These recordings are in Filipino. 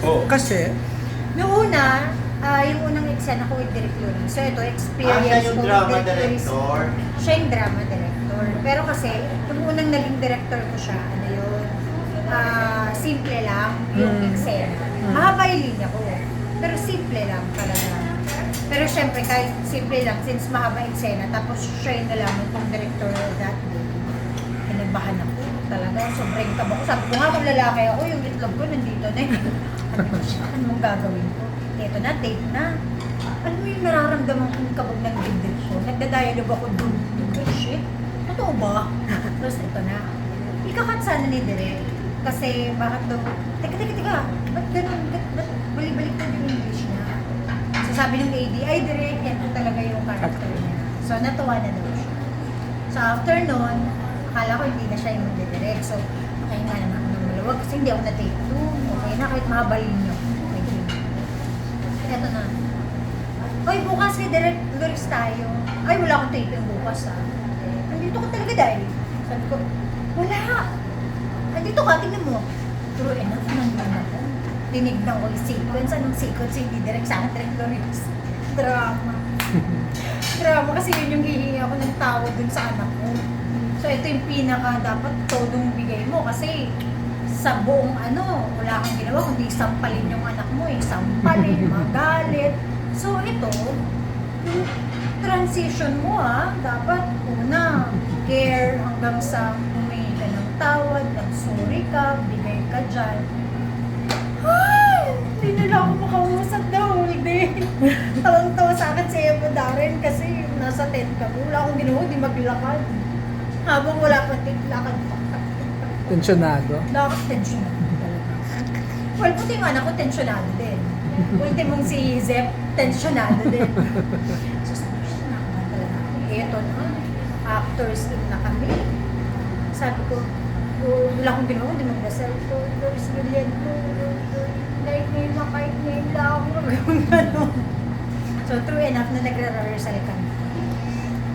Oh. Kasi, Noong una, ah, yung unang eksena ko with Direk Lurie. So ito, Ah, experience yung ko with drama Direk Lurie. director. Siya yung drama director. Pero kasi, yung unang naging director ko siya, ano yun, ah, simple lang yung Hmm. eksena. Hmm. Mahaba yung linya ko. Pero simple lang talaga. Pero syempre, kahit simple lang, since mahaba yung eksena, tapos siya yung nalaman kong director that day, kinabahan ako talaga. Sobrang kaba ko. Sabi ko nga kung lalaki ako, yung itlog ko nandito na eh. Ano mong gagawin ko? Ito na, date na. Ano yung nararamdaman kong kabog ng dibdib ko? Nagda-dialogue ako dun. Oh, shit. Totoo ba? Tapos ito na. Ikakat sana ni Direk. Kasi bakit daw, teka, teka, teka, ba't ganun, ba't, ba't balik-balik na yung English niya? So sabi ng AD, ay Direk, po talaga yung character niya. So natuwa na daw siya. So after nun, akala ko hindi na siya yung magdidirect. So, okay nga naman ng maluwag kasi hindi ako na-take two. Okay na, kahit mahabalin niyo. Okay. Eto na. Hoy, bukas kay direct lyrics tayo. Ay, wala akong taping bukas ah. Nandito ka talaga dahil. Sabi ko, wala. Nandito ka, tingnan mo. True enough, nandun ako. Tinignan ko yung sequence. Anong sequence? Hindi direct sa akin, direct lyrics. Drama. Drama kasi yun yung hihingi ako ng tawad dun sa anak ko. Ito yung pinaka dapat todong bigay mo kasi sa buong ano, wala kang ginawa kundi sampalin yung anak mo eh. Sampalin, magalit. So ito, yung transition mo ah, dapat una, care hanggang sa humingi ka ng tawad, nag-sorry ka, bigay ka dyan. Ay! Hindi nila ako makausap the whole day. Tawang-tawa sa akin si Eva Darren kasi nasa tent ka. Wala akong ginawa, di maglakad. Habang wala pa tent, lakad pa. tensyonado. Lakad tensyonado talaga. Well, puti yung anak ko, tensyonado din. Ultimong si Zep, tensyonado din. So sabi ko, nakaman talaga. Eto na, actors din na kami. Sabi ko, oh, wala akong ginawa, hindi magdasal ko. Lord, brilliant ko. Kahit ngayon na, kahit ngayon lang ako. So, true enough na nagre-rehearsal kami.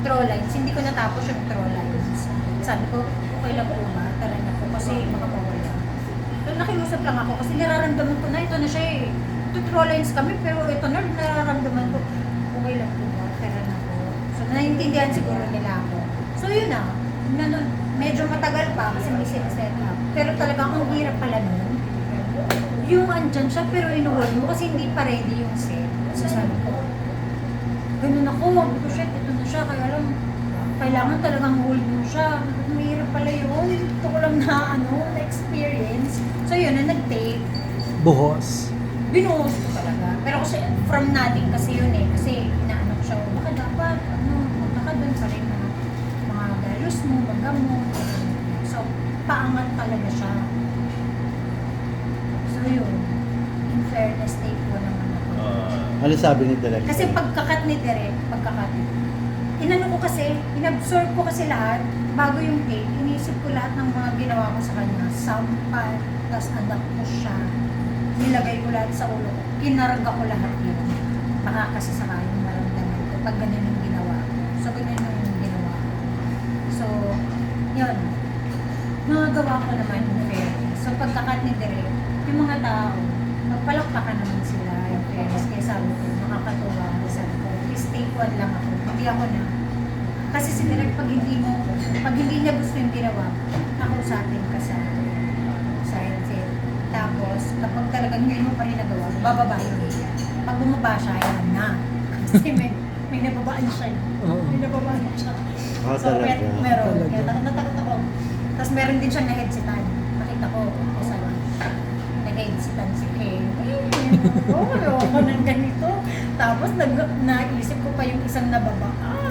Troll lines. Hindi ko natapos yung troll lines. Sabi ko, okay lang po ba? Tara na po kasi makapawala. So, nakiusap lang ako kasi nararamdaman ko na ito na siya eh. Ito troll lines kami pero ito na nararamdaman ko. Okay lang po ba? Tara na po. So, naiintindihan siguro nila ako. So, yun na. Nanon, medyo matagal pa kasi may set up. Pero talagang ang hirap pala nun. Yung andyan siya pero inuwal mo kasi hindi pa ready yung set. So, sabi ko, ganun ako. Sabi ko, shit, ito na siya. Kaya lang, kailangan talagang hold mo siya. Mahirap pala yun. Ito ko lang na, ano, na experience. So yun, na nag-tape, Buhos. binuhos ko talaga. Pero kasi from nothing kasi yun eh. Kasi inaano ko siya, baka dapat, ano, punta ka doon pa rin na mga values mo, magamot. So, paangat talaga siya. So yun, in fairness, take ko naman ako. Ah, Ano sabi ni director? Kasi pagkakat ni Derek, pagkakat, inano ko kasi, inabsorb ko kasi lahat, bago yung tape, iniisip ko lahat ng mga ginawa ko sa kanya, sampal, tas anak ko siya, nilagay ko lahat sa ulo ko, kinarga ko lahat yun. Baka kasi sa yung maramdaman ko, pag ganun yung ginawa ko. So, ganun yung ginawa ko. So, yun. Nagawa ko naman in fairness. So, pagkakat ni Derek, yung mga tao, magpalakpakan naman sila in fairness. Kaya sabi ko, nakakatuwa. Sabi ko, take one lang ako. Hindi ako na. Kasi si Derek, pag hindi mo, pag hindi niya gusto yung ginawa, nakausapin ka sa sa headset. Tapos, kapag talagang hindi mo pa rin nagawa, bababa yun. Pag bumaba siya, yan na. Kasi may, may nababaan siya. Oo. May nababaan siya. Ah, So, talaga? mer- meron. Talaga. Kaya natakot ako. Tapos meron din siyang na-headsetan. Nakita ko, isa lang. Nag-headsetan si Kay. Eh, oh, ayoko ng ganito. Tapos nag naisip ko pa yung isang nababaan.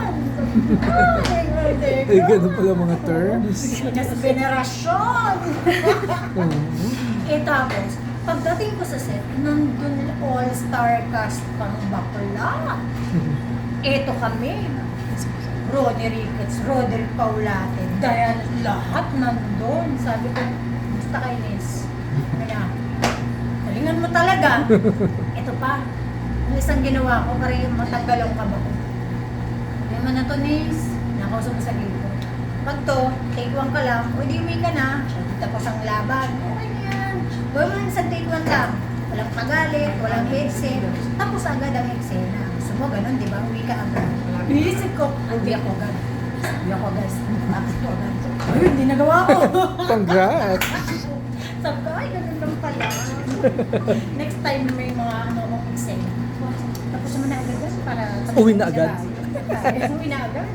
Eh, ganun pala mga terms. Pinas venerasyon. Eh tapos, pagdating ko sa set, nandun all-star cast pang bakla. Eto kami. Roddy Ricketts, Roderick Paulate, Diane, lahat nandun. Sabi ko, gusto kay Nis. Kaya, galingan mo talaga. Ito pa, ang isang ginawa ko, para yung matanggal ang kaba ko. Sabi mo na to, Nis. Nakausap sa gilid ko. Pag to, take one ka lang, o di uwi ka na. Tapos ang laban, okay na yan. Gawin mo sa take one lang. Walang pagalit, walang headset. Tapos agad ang eksena. Gusto mo ganun, di ba? Uwi ka agad. Iisip ko, hindi ako agad. Hindi ako agad. Tapos ko agad. Ayun, hindi nagawa ko. Congrats! Sabi ko, ay, ganun lang pala. Next time may mga ano akong eksena. Tapos naman na agad para... Uwi na agad. Uwi na agad.